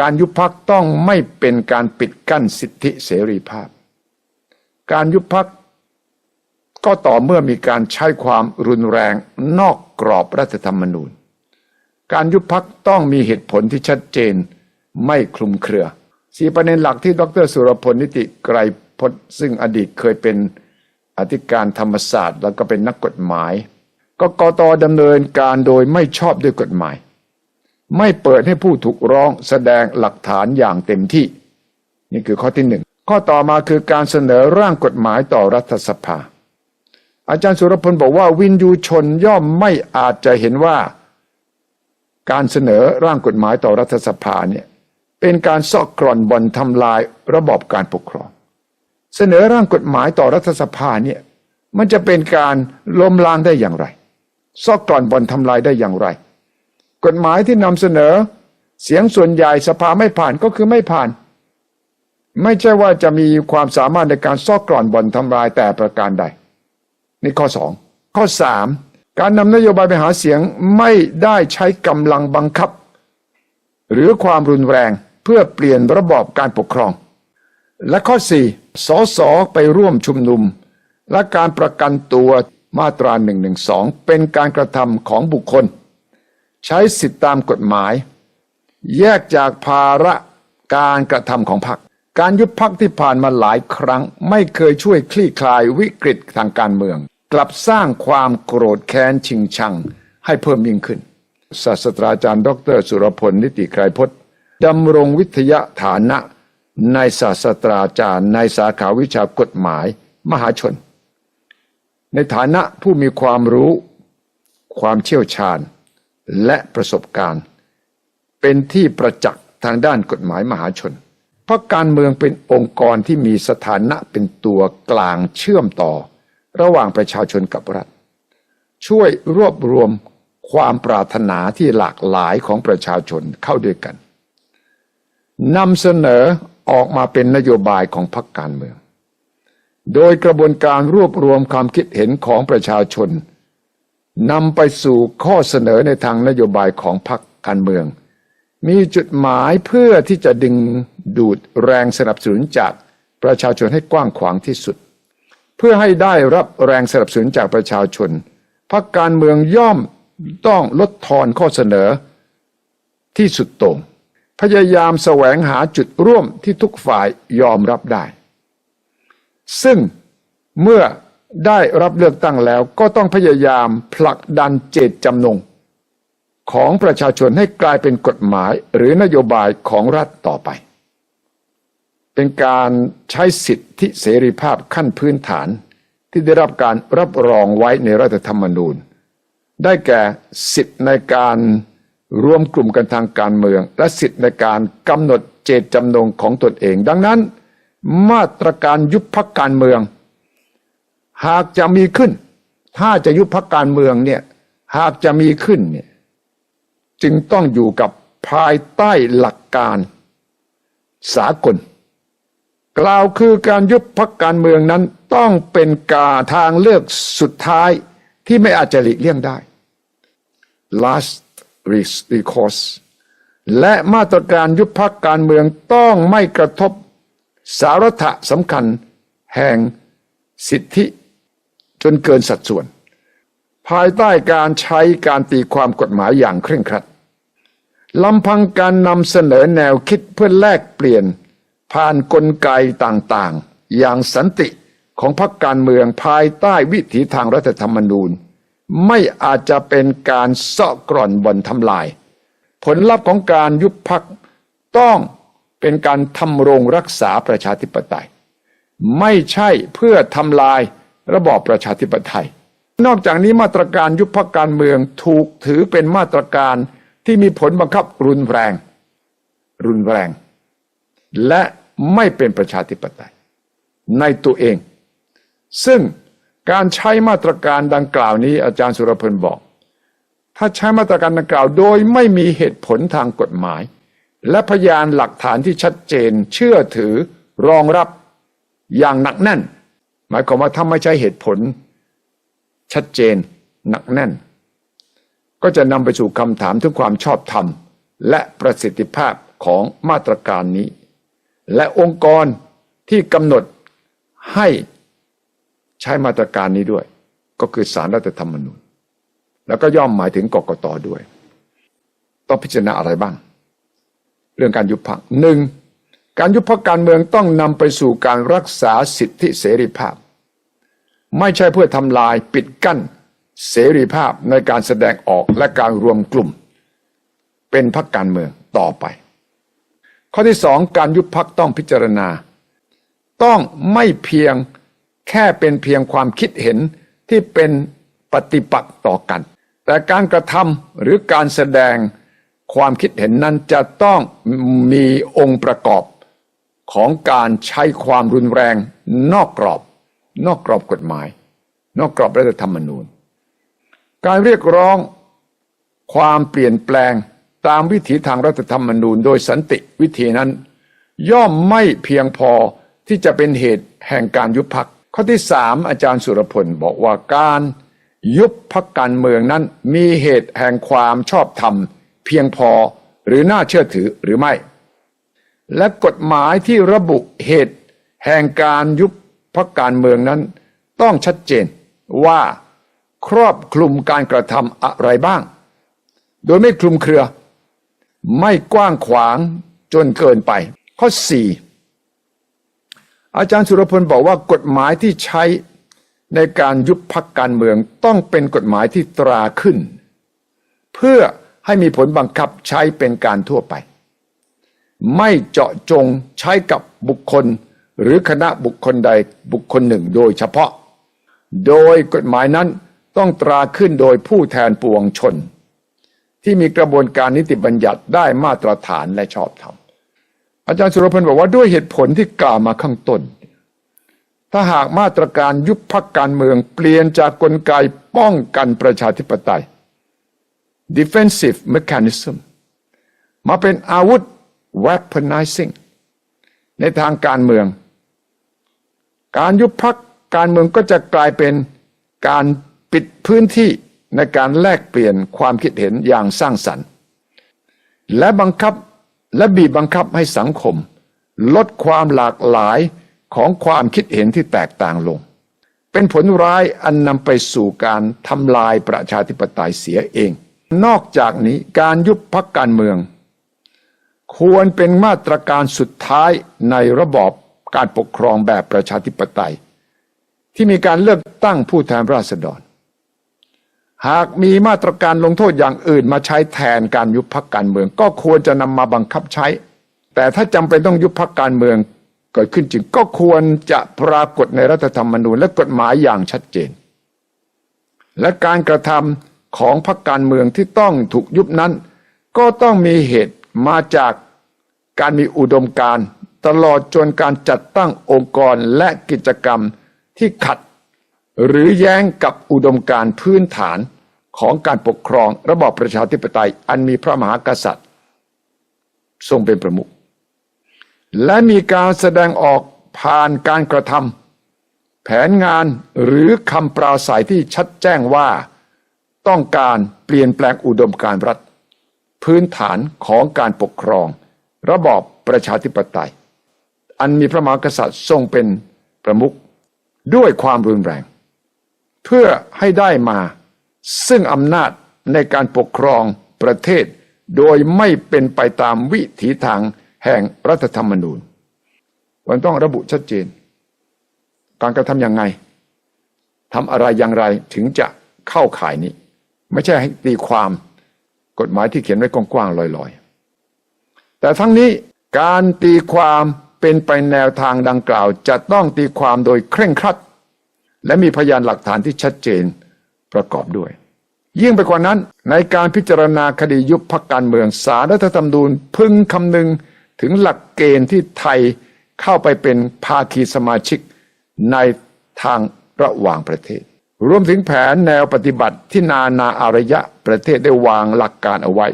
การยุบพักต้องไม่เป็นการปิดกั้นสิทธิเสรีภาพ การยุบพักก็ต่อเมื่อมีการใช้ความรุนแรงนอกกรอบรัฐธรรมนูญ การยุบพักต้องมีเหตุผลที่ชัดเจนไม่คลุมเครือสี่ประเด็นหลักที่ดรสุรพลนิติไกรพจน์ซึ่งอดีตเคยเป็นอธิการธรรมศาสตร์ แล้วก็เป็นนักกฎหมาย ก็กตดำเนินการโดยไม่ชอบด้วยกฎหมาย ไม่เปิดให้ผู้ถูกร้องแสดงหลักฐานอย่างเต็มที่ นี่คือข้อที่หนึ่งข้อต่อมาคือการเสนอร่างกฎหมายต่อรัฐสภา อาจารย์สุรพลบอกว่าวินยูชนย่อมไม่อาจจะเห็นว่า การเสนอร่างกฎหมายต่อรัฐสภาเนี่ยเป็นการซอกกร่อนบ่อนทำลายระบอบการปกครอง เสนอร่างกฎหมายต่อรัฐสภาเนี่ยมันจะเป็นการล้มล้างได้อย่างไร ซอกกร่อนบ่อนทำลายได้อย่างไร กฎหมายที่นำเสนอ เสียงส่วนใหญ่สภาไม่ผ่านก็คือไม่ผ่าน ไม่ใช่ว่าจะมีความสามารถในการซอกกร่อนบ่อนทำลายแต่ประการใดนี่ข้อสองข้อสามการนำนโยบายไปหาเสียงไม่ได้ใช้กำลังบังคับ หรือความรุนแรงเพื่อเปลี่ยนระบอบการปกครอง และข้อสี่สสไปร่วมชุมนุม และการประกันตัวมาตรา1นึเป็นการกระทำของบุคคล ใช้สิทธิตามกฎหมาย แยกจากภาระการกระทำของพรรคการยุบพักที่ผ่านมาหลายครั้ง ไม่เคยช่วยคลี่คลายวิกฤตทางการเมือง กลับสร้างความโกรธแค้นชิงชังให้เพิ่มยิ่งขึ้น ศาสตราจารย์ ดร สุรพล นิติไกรพจน์ดำรงวิทยาฐานะ ในศาสตราจารย์ในสาขาวิชากฎหมาย มหาชน ในฐานะผู้มีความรู้ ความเชี่ยวชาญ และประสบการณ์ เป็นที่ประจักษ์ทางด้านกฎหมายมหาชน เพราะการเมืองเป็นองค์กรที่มีสถานะเป็นตัวกลางเชื่อมต่อ ระหว่างประชาชนกับรัฐ ช่วยรวบรวมความปรารถนาที่หลากหลายของประชาชนเข้าด้วยกันนำเสนอออกมาเป็นนโยบายของพรรคการเมือง โดยกระบวนการรวบรวมความคิดเห็นของประชาชน นำไปสู่ข้อเสนอในทางนโยบายของพรรคการเมือง มีจุดหมายเพื่อที่จะดึงดูดแรงสนับสนุนจากประชาชนให้กว้างขวางที่สุด เพื่อให้ได้รับแรงสนับสนุนจากประชาชนพรรคการเมืองย่อมต้องลดทอนข้อเสนอที่สุดโต่งพยายามแสวงหาจุดร่วมที่ทุกฝ่ายยอมรับได้ ซึ่งเมื่อ ได้รับเลือกตั้งแล้วก็ต้องพยายามผลักดันเจตจำนง ของประชาชนให้กลายเป็นกฎหมายหรือนโยบายของรัฐต่อไป เป็นการใช้สิทธิเสรีภาพขั้นพื้นฐานที่ได้รับการรับรองไว้ในรัฐธรรมนูญ ได้แก่สิทธิในการรวมกลุ่มกันทางการเมือง และสิทธิในการกำหนดเจตจำนงของตนเอง ดังนั้น มาตรการยุบพักการเมือง หากจะมีขึ้น ถ้าจะยุบพักการเมืองเนี่ย หากจะมีขึ้นเนี่ยจึงต้องอยู่กับภายใต้หลักการสากล กล่าวคือการยุบพักการเมืองนั้นต้องเป็นกาทางเลือกสุดท้ายที่ไม่อาจจะหลีกเลี่ยงได้ last recourse และมาตรการยุบพักการเมืองต้องไม่กระทบสาระสำคัญแห่งสิทธิ นเกินสัดส่วน ภายใต้การใช้การตีความกฎหมายอย่างเคร่งครัดลำพังการนำเสนอแนวคิดเพื่อแลกเปลี่ยน ผ่านนกลไกต่างๆ อย่างสันติของพรรคการเมืองภายใต้วิถีทางรัฐธรรมนูญ ไม่อาจจะเป็นการเสาะกร่อนบ่อนทำลาย ผลลัพธ์ของการยุบพักต้องเป็นการทำรงรักษาประชาธิปไตย ไม่ใช่เพื่อทำลาย ระบอบประชาธิปไตย นอกจากนี้มาตรการยุบพักการเมืองถูกถือเป็นมาตรการที่มีผลบังคับรุนแรง รุนแรง และไม่เป็นประชาธิปไตย ในตัวเอง ซึ่งการใช้มาตรการดังกล่าวนี้อาจารย์สุรพลบอก ถ้าใช้มาตรการดังกล่าวโดยไม่มีเหตุผลทางกฎหมาย และพยานหลักฐานที่ชัดเจนเชื่อถือรองรับอย่างหนักแน่น หมายความว่าถ้าไม่ใช้เหตุผล ชัดเจนหนักแน่น ก็จะนำไปสู่คำถามถึงความชอบธรรม และประสิทธิภาพของมาตรการนี้ และองค์กรที่กำหนดให้ใช้มาตรการนี้ด้วย ก็คือสารรัฐธรรมนูญ แล้วก็ย่อมหมายถึงกกตด้วย ต้องพิจารณาอะไรบ้าง เรื่องการยุบพักหนึ่ง การยุบพักการเมืองต้องนำไปสู่การรักษาสิทธิเสรีภาพ ไม่ใช่เพื่อทำลายปิดกั้นเสรีภาพในการแสดงออกและการรวมกลุ่ม เป็นพักการเมืองต่อไป ข้อที่สองการยุบพักต้องพิจารณา ต้องไม่เพียงแค่เป็นเพียงความคิดเห็นที่เป็นปฏิปักษ์ต่อกัน แต่การกระทำหรือการแสดงความคิดเห็นนั้นจะต้องมีองค์ประกอบ ของการใช้ความรุนแรงนอกกรอบ นอกกรอบกฎหมาย นอกกรอบรัฐธรรมนูญ การเรียกร้องความเปลี่ยนแปลงตามวิถีทางรัฐธรรมนูญ โดยสันติวิธีนั้น ย่อมไม่เพียงพอที่จะเป็นเหตุแห่งการยุบพักข้อที่สามอาจารย์สุรพลบอกว่าการยุบพักการเมืองนั้นมีเหตุแห่งความชอบธรรม เพียงพอหรือน่าเชื่อถือหรือไม่ และกฎหมายที่ระบุเหตุแห่งการยุบพักการเมืองนั้น ต้องชัดเจนว่าครอบคลุมการกระทำอะไรบ้าง โดยไม่คลุมเครือ ไม่กว้างขวางจนเกินไป ข้อ 4 อาจารย์สุรพลบอกว่ากฎหมายที่ใช้ในการยุบพักการเมืองต้องเป็นกฎหมายที่ตราขึ้น เพื่อให้มีผลบังคับใช้เป็นการทั่วไป ไม่เจาะจงใช้กับบุคคล หรือคณะบุคคลใดบุคคลหนึ่งโดยเฉพาะ โดยกฎหมายนั้นต้องตราขึ้นโดยผู้แทนปวงชน ที่มีกระบวนการนิติบัญญัติได้มาตรฐานและชอบธรรมอาจารย์สุรพลบอกว่าด้วยเหตุผลที่กล่าวมาข้างต้น ถ้าหากมาตรการยุบพักการเมืองเปลี่ยนจากกลไกป้องกันประชาธิปไตย defensive mechanism มาเป็นอาวุธ weaponizing ในทางการเมือง การยุบพักการเมืองก็จะกลายเป็นการปิดพื้นที่ในการแลกเปลี่ยนความคิดเห็นอย่างสร้างสรรค์ และบังคับและบีบบังคับให้สังคม ลดความหลากหลายของความคิดเห็นที่แตกต่างลง เป็นผลร้ายอันนำไปสู่การทำลายประชาธิปไตยเสียเอง นอกจากนี้การยุบพักการเมือง ควรเป็นมาตรการสุดท้ายในระบอบการปกครองแบบประชาธิปไตย ที่มีการเลือกตั้งผู้แทนราษฎร หากมีมาตรการลงโทษอย่างอื่นมาใช้แทนการยุบพักการเมือง ก็ควรจะนำมาบังคับใช้ แต่ถ้าจำเป็นต้องยุบพักการเมืองเกิดขึ้นจริงก็ควรจะปรากฏในรัฐธรรมนูญและกฎหมายอย่างชัดเจน และการกระทำของพรรคการเมืองที่ต้องถูกยุบนั้น ก็ต้องมีเหตุ มาจากการมีอุดมการณ์ตลอดจนการจัดตั้งองค์กรและกิจกรรมที่ขัด หรือแย้งกับอุดมการณ์พื้นฐานของการปกครองระบอบประชาธิปไตย อันมีพระมหากษัตริย์ ทรงเป็นประมุขและมีการแสดงออกผ่านการกระทำแผนงานหรือคำปราศัยที่ชัดแจ้งว่า ต้องการเปลี่ยนแปลงอุดมการณ์รัฐ พื้นฐานของการปกครอง ระบอบประชาธิปไตย อันมีพระมหากษัตริย์ทรงเป็นประมุขด้วยความรุนแรง เพื่อให้ได้มาซึ่งอำนาจในการปกครองประเทศ โดยไม่เป็นไปตามวิถีทางแห่งรัฐธรรมนูญมันต้องระบุชัดเจน การกระทำยังไงทำอะไรอย่างไรถึงจะเข้าข่ายนี้ ไม่ใช่ให้ตีความ กฎหมายที่เขียนไว้กว้างๆลอยๆ แต่ทั้งนี้การตีความเป็นไปแนวทางดังกล่าว จะต้องตีความโดยเคร่งครัด และมีพยานหลักฐานที่ชัดเจนประกอบด้วย ยิ่งไปกว่านั้นในการพิจารณาคดียุบพักการเมืองสารรัฐธรรมนูญพึงคำนึงถึงหลักเกณฑ์ที่ไทยเข้าไปเป็นภาคีสมาชิกในทางระหว่างประเทศ รวมถึงแผนแนวปฏิบัติที่นานาอารยะประเทศได้วางหลักการเอาไว้